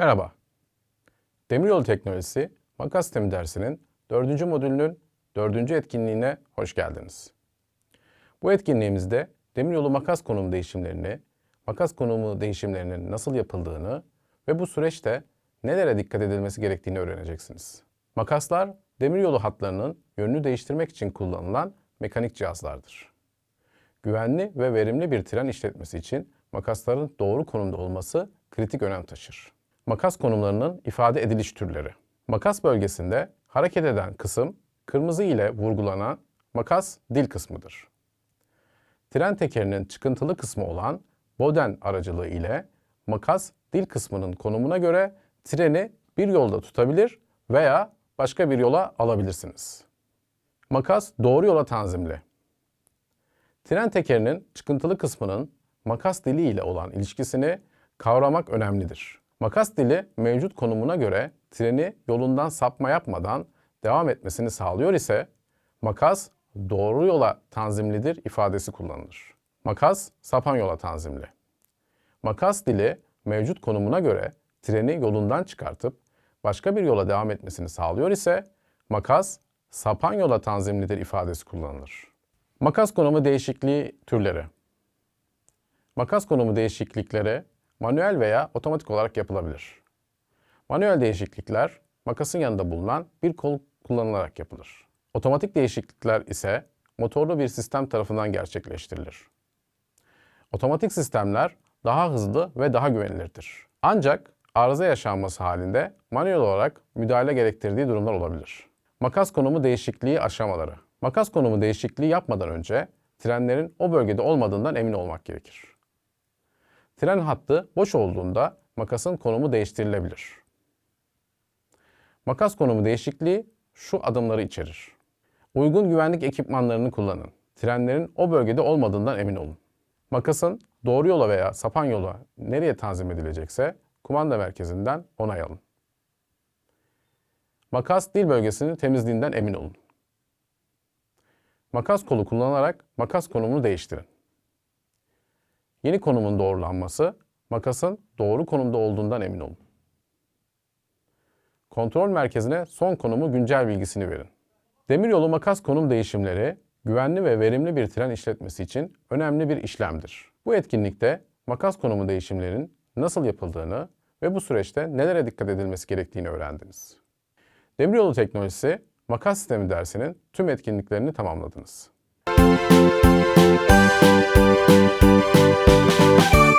Merhaba. Demiryolu Teknolojisi Makas Sistemi dersinin 4. modülünün 4. etkinliğine hoş geldiniz. Bu etkinliğimizde demiryolu makas konumu değişimlerini, makas konumu değişimlerinin nasıl yapıldığını ve bu süreçte nelere dikkat edilmesi gerektiğini öğreneceksiniz. Makaslar demiryolu hatlarının yönünü değiştirmek için kullanılan mekanik cihazlardır. Güvenli ve verimli bir tren işletmesi için makasların doğru konumda olması kritik önem taşır. Makas konumlarının ifade ediliş türleri. Makas bölgesinde hareket eden kısım kırmızı ile vurgulanan makas dil kısmıdır. Tren tekerinin çıkıntılı kısmı olan boden aracılığı ile makas dil kısmının konumuna göre treni bir yolda tutabilir veya başka bir yola alabilirsiniz. Makas doğru yola tanzimli. Tren tekerinin çıkıntılı kısmının makas dili ile olan ilişkisini kavramak önemlidir. Makas dili mevcut konumuna göre treni yolundan sapma yapmadan devam etmesini sağlıyor ise makas doğru yola tanzimlidir ifadesi kullanılır. Makas sapan yola tanzimli. Makas dili mevcut konumuna göre treni yolundan çıkartıp başka bir yola devam etmesini sağlıyor ise makas sapan yola tanzimlidir ifadesi kullanılır. Makas konumu değişikliği türleri. Makas konumu değişiklikleri manuel veya otomatik olarak yapılabilir. Manuel değişiklikler makasın yanında bulunan bir kol kullanılarak yapılır. Otomatik değişiklikler ise motorlu bir sistem tarafından gerçekleştirilir. Otomatik sistemler daha hızlı ve daha güvenilirdir. Ancak arıza yaşanması halinde manuel olarak müdahale gerektirdiği durumlar olabilir. Makas konumu değişikliği aşamaları. Makas konumu değişikliği yapmadan önce trenlerin o bölgede olmadığından emin olmak gerekir. Tren hattı boş olduğunda makasın konumu değiştirilebilir. Makas konumu değişikliği şu adımları içerir. Uygun güvenlik ekipmanlarını kullanın. Trenlerin o bölgede olmadığından emin olun. Makasın doğru yola veya sapan yola nereye tanzim edilecekse kumanda merkezinden onay alın. Makas dil bölgesinin temizliğinden emin olun. Makas kolu kullanarak makas konumunu değiştirin. Yeni konumun doğrulanması, makasın doğru konumda olduğundan emin olun. Kontrol merkezine son konumu güncel bilgisini verin. Demiryolu makas konum değişimleri, güvenli ve verimli bir tren işletmesi için önemli bir işlemdir. Bu etkinlikte makas konumu değişimlerin nasıl yapıldığını ve bu süreçte nelere dikkat edilmesi gerektiğini öğrendiniz. Demiryolu teknolojisi makas sistemi dersinin tüm etkinliklerini tamamladınız. Thank you.